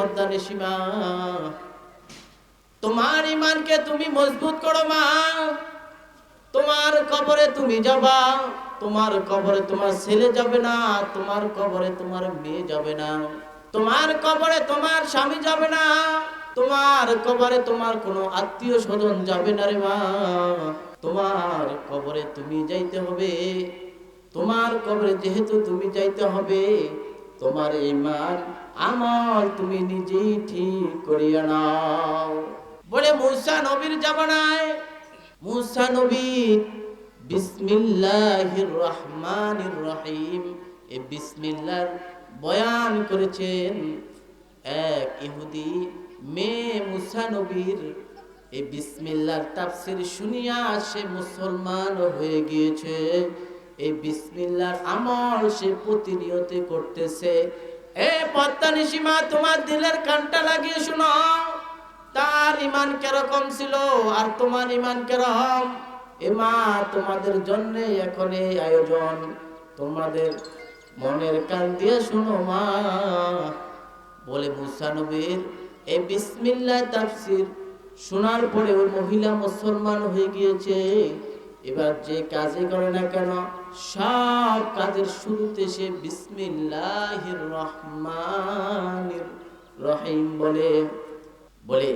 পদ্মা সীমা। তোমার ইমানকে তুমি মজবুত করো মা। তোমার কবরে তুমি যাবা। তোমার কবরে তোমার ছেলে যাবে না। তোমার কবরে তোমার মেয়ে যাবে না। তোমার কবরে তোমার স্বামী যাবে না। তোমার কবরে তোমার কোনো আত্মীয় স্বজন যাবে না রে মা। তোমার কবরে তুমি যাইতে হবে। তোমার কবরে যেহেতু তুমি যাইতে হবে তোমার ইমান আমার তুমি নিজেই ঠিক করিয়া নাও। বলে মুসা নবীর জামানায়, মুসা নবী, বিসমিল্লাহির রহমানির রহিম, এ বিসমিল্লার বয়ান করেছেন এক ইহুদি মেয়ে মুসা নবীর। এই বিসমিল্লার তাফসির শুনিয়া সে মুসলমান হয়ে গিয়েছে। এই বিসমিল্লার আমল সে প্রতিনিয়ত করতেছে। এ পদ্মানি সীমা তোমার দিলের কানটা লাগিয়ে শোনো। তার ইমান কেরকম ছিল আর তোমার ইমান কেরকম? এ মা, তোমাদের জন্য এখন এই আয়োজন। তোমাদের মনের কান দিয়ে শুনো মা। বলে মুসানবীর এই বিসমিল্লাহ তাফসির শোনার পরে ওই মহিলা মুসলমান হয়ে গিয়েছে। এবার যে কাজে করে না কেন সব কাজের শুরুতে সে বিসমিল্লাহির রহমানির রহিম বলে বলে,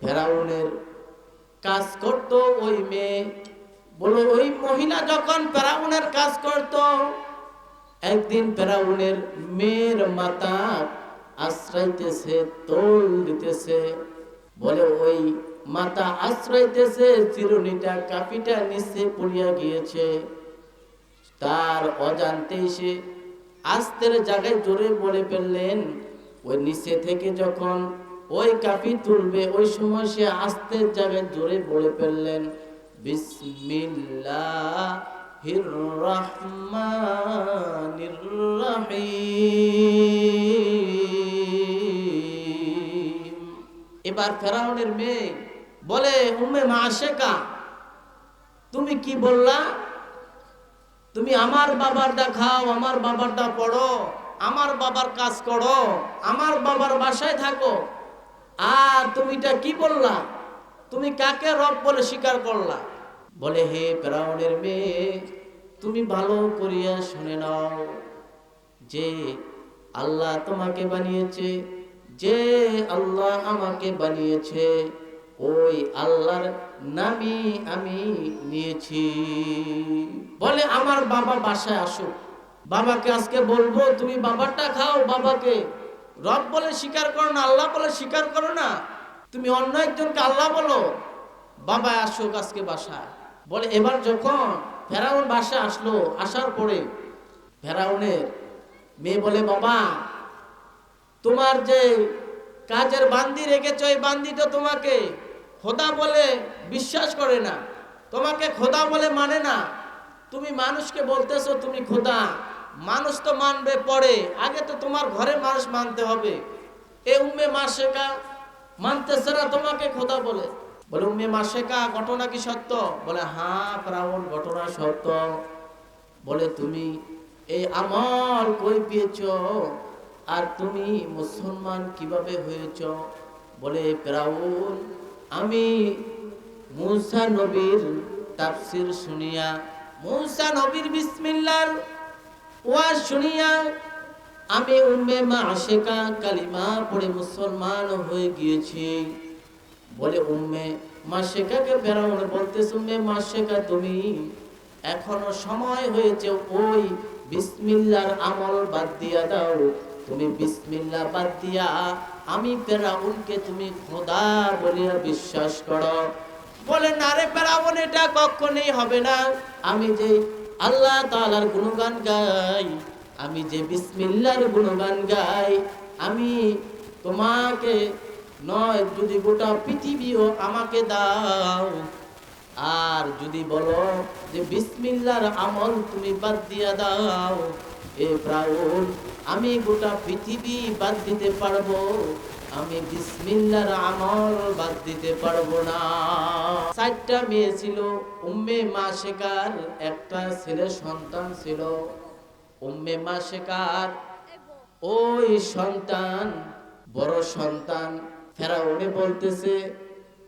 ফেরাউনের কাজ করত ওই মেয়ে। বলো, ওই মহিলা যখন ফেরাউনের কাজ করত, একদিন ফেরাউনের মেয়ের মাতা আশ্রাইতেছে তোল দিতেছে। বলে, ওই মাতা আশ্রয়তেছে, চিরুনিটা কাপিটা নিচে পড়িয়া গিয়েছে। তার অজান্তেই সে আস্তের জায়গায় জোরে বলে ফেললেন, ওই নিচে থেকে যখন ওই কাপি তুলবে, ওই সময় সে আস্তের জায়গায় জোরে বলে ফেললেন বিসমিল্লাহ রহমানির রহিম। এবার ফেরাউনের মেয়ে বলে উম্মে মাশেকা, তুমি কি বললা? তুমি আমার বাবার দেখাও আমার বাবারটা পড়ো, আমার বাবার কাজ করো, আমার বাবার বাসায় থাকো। আর তুমিটা কি বললা? তুমি কাকে রব বলে স্বীকার করলা? বলে, হে ফেরাউনের মেয়ে, তুমি ভালো করিয়া শুনে নাও যে আল্লাহ তোমাকে বানিয়েছে, যে আল্লাহ আমাকে বানিয়েছে। ওই আল্লাহর নামই আমি নিয়েছি। বলে, আমার বাবা বাসায় আসো বাবাকে আজকে বলব, তুমি বাবারটা খাও, বাবাকে। রব বলে, স্বীকার করো না, আল্লাহ বলে, স্বীকার করো না। তুমি অন্য একজনকে আল্লাহ বলো, বাবা আসুক আজকে বাসায়। বলে, এবার যখন ফেরাউন বাসা আসলো, আসার পরে ফেরাউনের মেয়ে বলে, বাবা, তোমার যে কাজের বান্দি রেখেছ এই বান্দিটা তোমাকে খোদা বলে বিশ্বাস করে না। তোমাকে খোদা বলে মানে না। তুমি মানুষকে বলতেছো তুমি খোদা। মানুষ তো মানবে পরে। আগে তো তোমার ঘরে মানুষ মানতে হবে। এ উম্মে মাসেকা মানতেছে না তোমাকে খোদা বলে। বলে, উম্মে মাসেকা ঘটনা কি সত্য? বলে হ্যাঁ ফ্রাউন, ঘটনা সত্য। বলে, তুমি এই আমল কই পেয়েছ? আর তুমি মুসলমান কীভাবে হয়েছ? বলে ফেরাউন, আমি মুসা নবীর তাফসির শুনিয়া, মুসা নবীর বিসমিল্লার ওয়াজ শুনিয়া, আমি উম্মে মা আশেকা কালিমা পড়ে মুসলমান হয়ে গিয়েছি। বলে উম্মে মা শেখাকে ফেরাউন বলতেছে, উম্মে মা শেখা তুমি এখনও সময় হয়েছে, ওই বিসমিল্লার আমল বাদ দিয়া দাও। তুমি বিসমিল্লা বাদ দিয়া, আমি ফেরাউনকে তুমি খোদা বলিয়া বিশ্বাস করো। বলে, না রে ফেরাউন, এটা কখনই হবে না। আমি যে আল্লাহ তাআলার গুণগান গাই, আমি যে বিসমিল্লার গুণগান গাই, আমি তোমাকে নয়, যদি গোটা পৃথিবীও আমাকে দাও। আর যদি বলো যে বিসমিল্লার আমল তুমি বাদ দিয়া দাও এ আমি গোটা পৃথিবী বাদ দিতে পারব। আমি বিসমিল্লার আমল বাদ দিতে পারব না। চারটা মেয়ে ছিল, উম্মে মা শেখার একটা ছেলে সন্তান ছিল। উম্মে মা শেখার ওই সন্তান, বড় সন্তান। ফেরাউনে বলতেছে,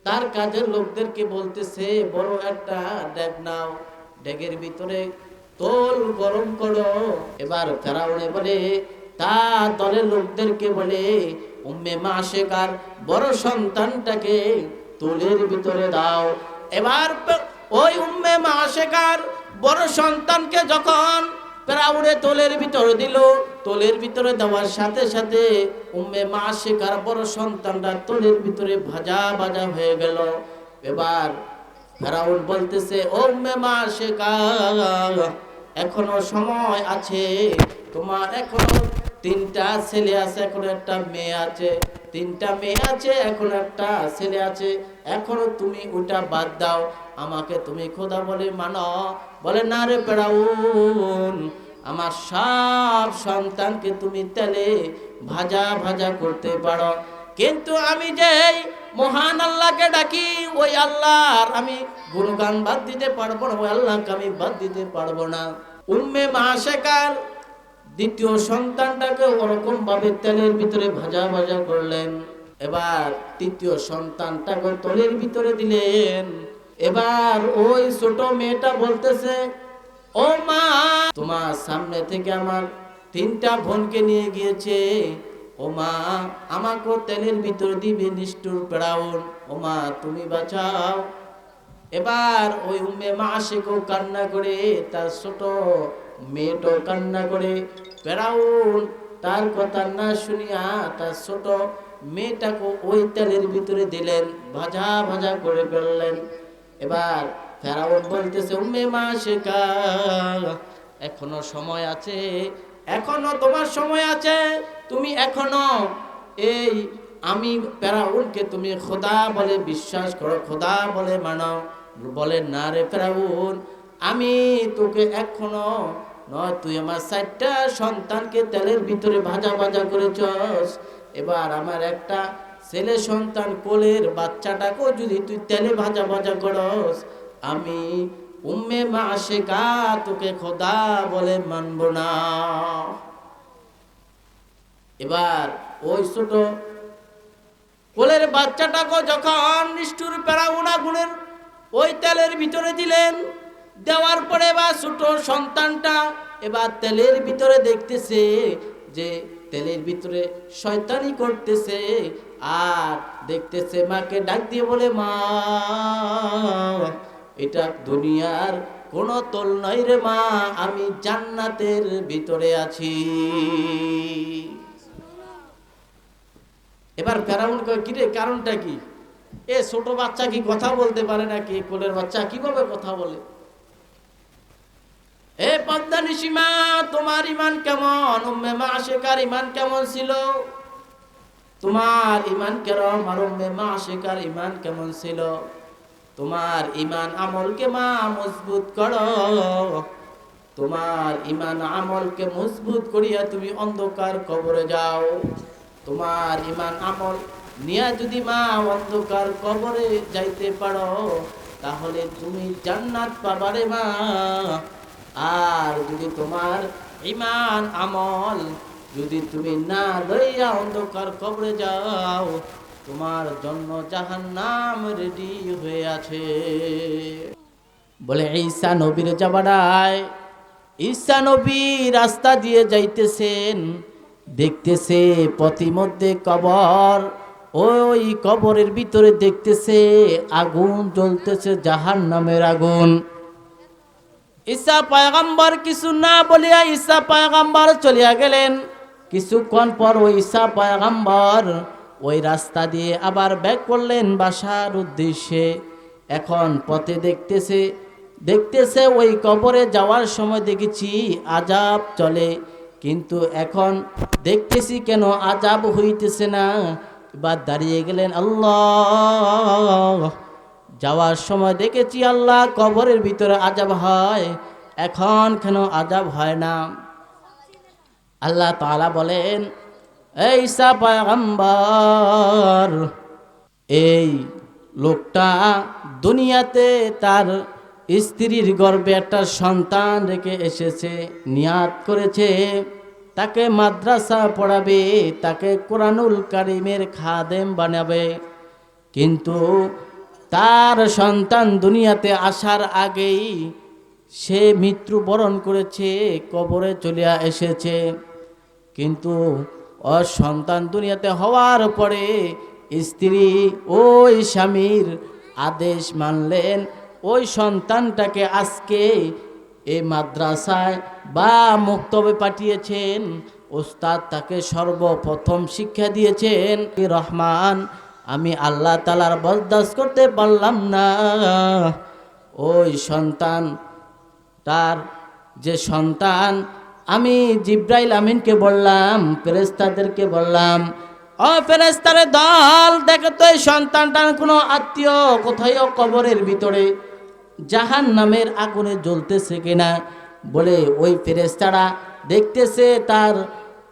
তার কাজের লোকদেরকে বলতেছে, বড় একটা ড্যাগ নাও। ড্যাগের ভিতরে তোল গরম করো। এবার ফেরাউনে বলে তার দলের লোকদেরকে বলে, উম্মে মাসেকার বড় সন্তানটাকে তোলের ভিতরে দাও। এবার ওই উম্মে মাসেকার বড় সন্তানকে যখন প্রাউড়ে তোলের ভিতরে দিল, তোলের ভিতরে দেওয়ার সাথে সাথে উম্মে মা শেখার বড় সন্তানটা তোলের ভিতরে ভাজা ভাজা হয়ে গেল। এবার ফেরাউন বলতেছে উম্মে মা শেখা এখনও সময় আছে। তোমার এখনও তিনটা ছেলে আছে, এখন একটা মেয়ে আছে। তিনটা মেয়ে আছে, এখন একটা ছেলে আছে। এখনও তুমি ওটা বাদ দাও। আমাকে তুমি খোদা বলে মানো। বলে, না রে পেড়াউন আমার সব সন্তানকে তুমি তেলে ভাজা ভাজা করতে পারো। কিন্তু আমি যে মহান আল্লাহকে ডাকি, ওই আল্লাহর আমি গুণগান বাদ দিতে পারব না, ওই আল্লাহকে আমি বাদ দিতে পারব না। উম্মে মাসেকার দ্বিতীয় সন্তানটাকে ওরকম ভাবে তেলের ভিতরে ভাজা ভাজা করলেন। এবার তৃতীয় সন্তানটাকে তেলের ভিতরে দিলেন। এবার ওই ছোট মেয়েটা বলতেছে, ও মা, তোমার সামনে থেকে আমার তিনটা বোনকে নিয়ে গিয়েছে। ও মা আমাকে তেলের ভিতর দিবে নিষ্ঠুর পেড়াউন ও মা, তুমি বাঁচাও। এবার ওই উম্মে মাসিকও কান্না করে, তার ছোট মেয়েটাও কান্না করে। পেরাউন তার কথা না শুনিয়া তার ছোট মেয়েটাকে ওই তেলের ভিতরে দিলেন, ভাজা ভাজা করে ফেললেন। এবার ফেরাউন বলতেছে, উম্মে মাসিকা, এখনও সময় আছে, এখনও তোমার সময় আছে, তুমি এখনও এই আমি ফেরাউনকে তুমি খোদা বলে বিশ্বাস করো, খোদা বলে মানাও বলে না রে ফেরাউন আমি তোকে এখনও নয়, তুই আমার চারটা সন্তানকে তেলের ভিতরে ভাজা ভাজা করেছস। এবার আমার একটা ছেলে সন্তান কোলের বাচ্চাটাকেও যদি তুই তেলে ভাজা ভাজা করস, আমি উম্মে মা শেখা তোকে খোদা বলে মানব না। এবার ওই ছোট কোলের বাচ্চাটাকে যখন নিষ্ঠুর পেড়াউনা গুণের ওই তেলের ভিতরে দিলেন, দেওয়ার পরে বা ছোট সন্তানটা এবার তেলের ভিতরে দেখতেছে যে তেলের ভিতরে শয়তানি করতেছে আর দেখতেছে মাকে ডাক দিয়ে বলে, মা, এটা দুনিয়ার কোন তোল নয় রে মা, আমি জান্নাতের ভিতরে আছি। এবার ফেরাউন কয়, কিরে, কারণটা কি? এ, ছোট বাচ্চা কি কথা বলতে পারে নাকি? কোলের বাচ্চা কীভাবে কথা বলে? এ পদ্মানি সীমা তোমার ইমান কেমন? উম্মে মা শেখার ইমান কেমন ছিল? তোমার ইমান কেরম আর উম্মে মা শেখার ইমান কেমন ছিল? তোমার ইমান আমলকে মা মজবুত করো। তোমার ইমান আমলকে মজবুত করিয়া তুমি অন্ধকার কবরে যাও। তোমার ইমান আমল নিয়া যদি মা অন্ধকার কবরে যাইতে পারো, তাহলে তুমি জান্নাত পাবারে মা। আর যদি তোমার ইমান আমল যদি তুমি না লইয়া অন্ধকার কবরে যাও, তোমার জন্য জাহান্নাম রেডি হয়ে আছে। বলে, ঈসা নবীর যাবাড়ায় ঈসা নবী রাস্তা দিয়ে যাইতেছেন। দেখতেছে পথিমধ্যে কবর। ওই কবরের ভিতরে দেখতেছে আগুন জ্বলতেছে জাহান নামের আগুন। ঈসা পায়গাম্বার কিছু না বলিয়া ঈসা পায়গাম্বার চলিয়া গেলেন। কিছুক্ষণ পর ওই ঈসা পায়গাম্বর ওই রাস্তা দিয়ে আবার ব্যাক করলেন বাসার উদ্দেশ্যে। এখন পথে দেখতেছে দেখতেছে ওই কবরে যাওয়ার সময় দেখেছি আজাব চলে। কিন্তু এখন দেখতেছি কেন আজাব হইতেছে না। বা দাঁড়িয়ে গেলেন আল্লাহ। যাওয়ার সময় দেখেছি আল্লাহ কবরের ভিতরে আজাব হয়। এখন কেন আজাব হয় না? আল্লাহ তাআলা বলেন, এই পয়গম্বর, এই লোকটা দুনিয়াতে তার স্ত্রীর গর্ভে একটা সন্তান রেখে এসেছে নিয়াত করেছে। তাকে মাদ্রাসা পড়াবে, তাকে কোরআনুল কারিমের খাদেম বানাবে। কিন্তু তার সন্তান দুনিয়াতে আসার আগেই সে মৃত্যুবরণ করেছে, কবরে চলিয়া এসেছে। কিন্তু সন্তান দুনিয়াতে হওয়ার পরে স্ত্রী ওই স্বামীর আদেশ মানলেন ওই সন্তানটাকে আজকে এই মাদ্রাসায় বা মুক্তবে পাঠিয়েছেন। ওস্তাদ তাকে সর্বপ্রথম শিক্ষা দিয়েছেন এ রহমান, আমি আল্লাহ তালার বরদাস্ত করতে পারলাম না। ওই সন্তান, তার যে সন্তান, আমি জিব্রাইল আমিনকে বললাম ফেরেস্তাদেরকে বললাম ও ফেরেস্তারে দল, দেখো তো এই সন্তানটা কোনো আত্মীয় কোথায় কবরের ভিতরে জাহান নামের আগুনে জ্বলতেছে কিনা বলে ওই ফেরেস্তারা দেখতেছে, তার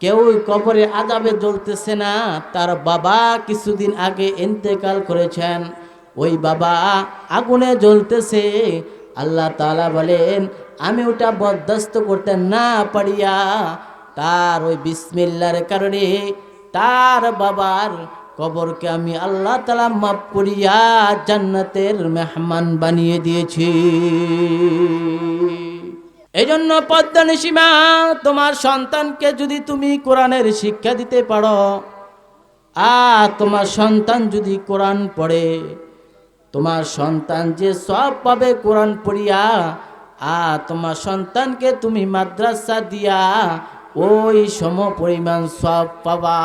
কেউ কবরে আজাবে জ্বলতেছে না, তার বাবা কিছুদিন আগে ইন্তেকাল করেছেন। ওই বাবা আগুনে জ্বলতেছে, আল্লাহ তাআলা বলেন, আমি ওটা বরদাস্ত করতে না পারিয়া তার ওই বিসমিল্লার কারণে তার বাবার কবরকে আমি আল্লাহ তালা মাফ করিয়া জান্নাতের মেহমান বানিয়ে দিয়েছি। এই জন্য পদ্মনিসীমা তোমার সন্তানকে যদি তুমি কোরআনের শিক্ষা দিতে পারো আ তোমার সন্তান যদি কোরআন পড়ে, তোমার সন্তান যে সব পাবে কোরআন পড়িয়া আ তোমার সন্তানকে তুমি মাদ্রাসা দিয়া ওই সম পরিমাণ সব পাবা।